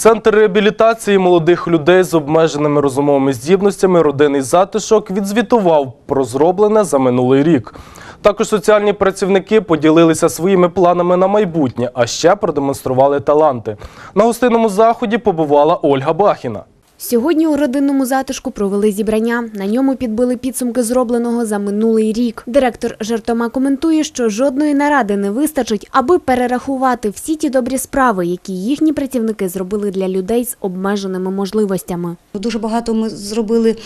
Центр реабілітації молодих людей з обмеженими розумовими здібностями родинний затишок відзвітував про зроблене за минулий рік. Також соціальні працівники поділилися своїми планами на майбутнє, а ще продемонстрували таланти. На гостинному заході побувала Ольга Бахіна. Сьогодні у родинному затишку провели зібрання. На ньому підбили підсумки зробленого за минулий рік. Директор жартома коментує, що жодної наради не вистачить, аби перерахувати всі ті добрі справи, які їхні працівники зробили для людей з обмеженими можливостями. Дуже багато ми зробили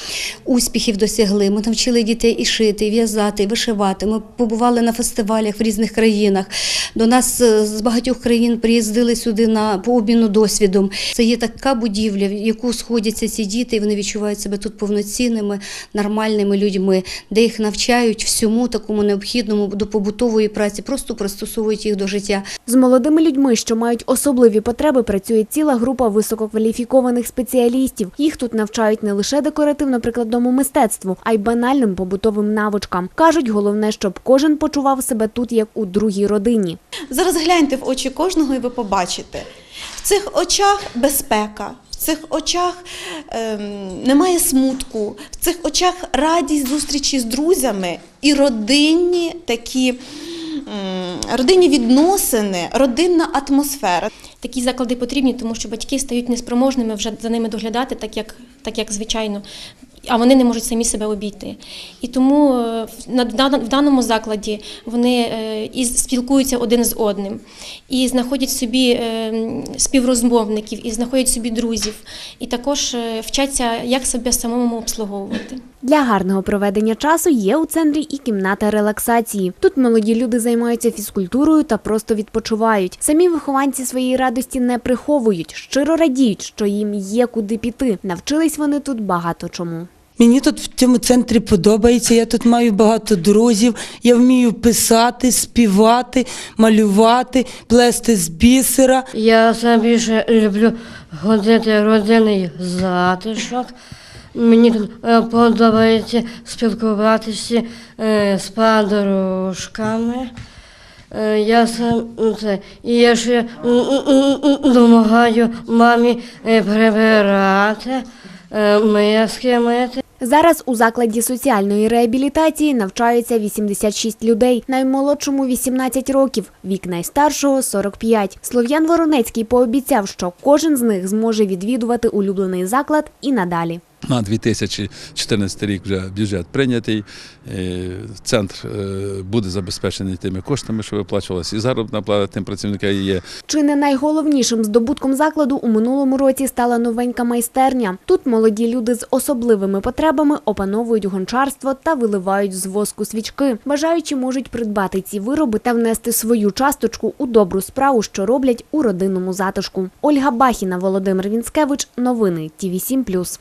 успіхів, досягли. Ми навчили дітей і шити, і в'язати, і вишивати. Ми побували на фестивалях в різних країнах. До нас е, з багатьох країн приїздили сюди на по обміну досвідом. Це є така будівля, в яку сходяться ці діти, і вони відчувають себе тут повноцінними, нормальними людьми, де їх навчають всьому такому необхідному до побутової праці, просто пристосовують їх до життя. З молодими людьми, що мають особливі потреби, працює ціла група висококваліфікованих спеціалістів. Їх тут навчають не лише декоративно-прикладному мистецтву, а й банальним побутовим навичкам. Кажуть, головне, щоб кожен почував себе тут як у другій родині. Зараз гляньте в очі кожного, і ви побачите. В цих очах безпека, цих очах ем, немає смутку, в цих очах радість зустрічі з друзями і родинні такі родинні відносини, родинна атмосфера. Такі заклади потрібні, тому що батьки стають неспроможними вже за ними доглядати, так як, так як звичайно, а вони не можуть самі себе обійти. І тому е, в- даному закладі вони е, і спілкуються один з одним, і знаходять собі е, співрозмовників, і знаходять собі друзів, і також вчаться, як себе самому обслуговувати. Для гарного проведення часу є у центрі і кімната релаксації. Тут молоді люди займаються фізкультурою та просто відпочивають. Самі вихованці своєї радості не приховують, щиро радіють, що їм є куди піти. Навчились вони тут багато чому. Мені тут в цьому центрі подобається. Я тут маю багато друзів. Я вмію писати, співати, малювати, плести з бісера. Я сам більше люблю ходити в родинний затишок. Мені тут е, подобається спілкуватися е, з подружками. Е, Я сам ну, це, і я ще допомагаю мамі прибирати, миски мити. Зараз у закладі соціальної реабілітації навчаються 86 людей, наймолодшому 18 років, вік найстаршого 45. Слов'ян Воронецький пообіцяв, що кожен з них зможе відвідувати улюблений заклад і надалі. На 2014 рік вже бюджет прийнятий. е, Центр е, буде забезпечений тими коштами, що виплачувалися, і заробітна плата тим працівникам є. Чи не найголовнішим здобутком закладу у минулому році стала новенька майстерня. Тут молоді люди з особливими потребами опановують гончарство та виливають з воску свічки. Бажаючі можуть придбати ці вироби та внести свою часточку у добру справу, що роблять у родинному затишку. Ольга Бахіна, Володимир Вінськевич. Новини ТІВІ 7+.